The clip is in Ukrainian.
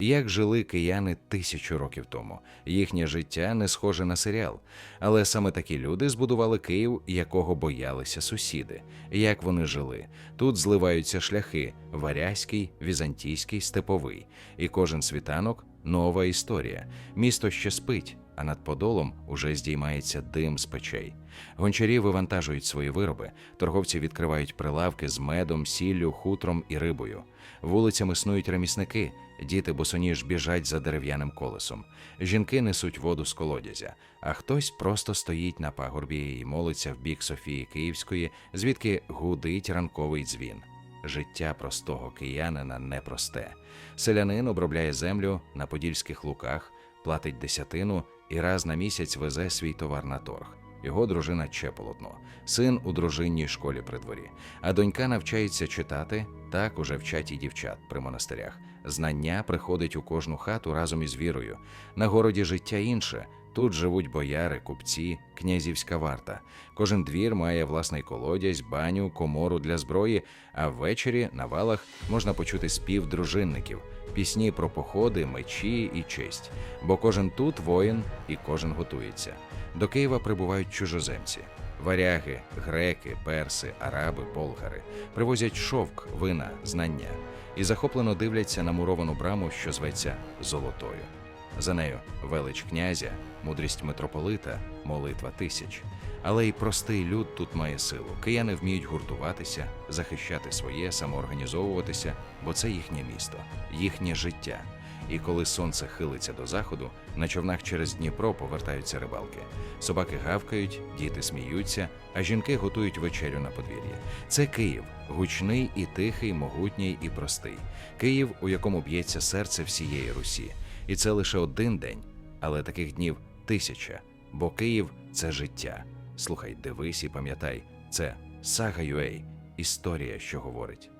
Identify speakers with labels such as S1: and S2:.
S1: Як жили кияни тисячу років тому? Їхнє життя не схоже на серіал. Але саме такі люди збудували Київ, якого боялися сусіди. Як вони жили? Тут зливаються шляхи: варязький, візантійський, степовий. І кожен світанок нова історія. Місто ще спить, а над подолом уже здіймається дим з печей. Гончарі вивантажують свої вироби, торговці відкривають прилавки з медом, сіллю, хутром і рибою. Вулицями снують ремісники, діти босоніж біжать за дерев'яним колесом. Жінки несуть воду з колодязя, а хтось просто стоїть на пагорбі і молиться в бік Софії Київської, звідки гудить ранковий дзвін. Життя простого киянина непросте. Селянин обробляє землю на подільських луках, платить десятину і раз на місяць везе свій товар на торг. Його дружина ще полотно, син у дружинній школі при дворі, а донька навчається читати, так уже вчать і дівчат при монастирях. Знання приходить у кожну хату разом із вірою. На городі життя інше. Тут живуть бояри, купці, князівська варта. Кожен двір має власний колодязь, баню, комору для зброї, а ввечері на валах можна почути спів дружинників, пісні про походи, мечі і честь. Бо кожен тут воїн і кожен готується. До Києва прибувають чужоземці. Варяги, греки, перси, араби, болгари привозять шовк, вина, знання і захоплено дивляться на муровану браму, що зветься Золотою. За нею велич князя, мудрість митрополита, молитва тисяч. Але й простий люд тут має силу. Кияни вміють гуртуватися, захищати своє, самоорганізовуватися, бо це їхнє місто, їхнє життя. І коли сонце хилиться до заходу, на човнах через Дніпро повертаються рибалки. Собаки гавкають, діти сміються, а жінки готують вечерю на подвір'ї. Це Київ, гучний і тихий, могутній і простий. Київ, у якому б'ється серце всієї Русі. І це лише один день, але таких днів тисяча. Бо Київ це життя. Слухай, дивись і пам'ятай, це Сага UA, історія, що говорить.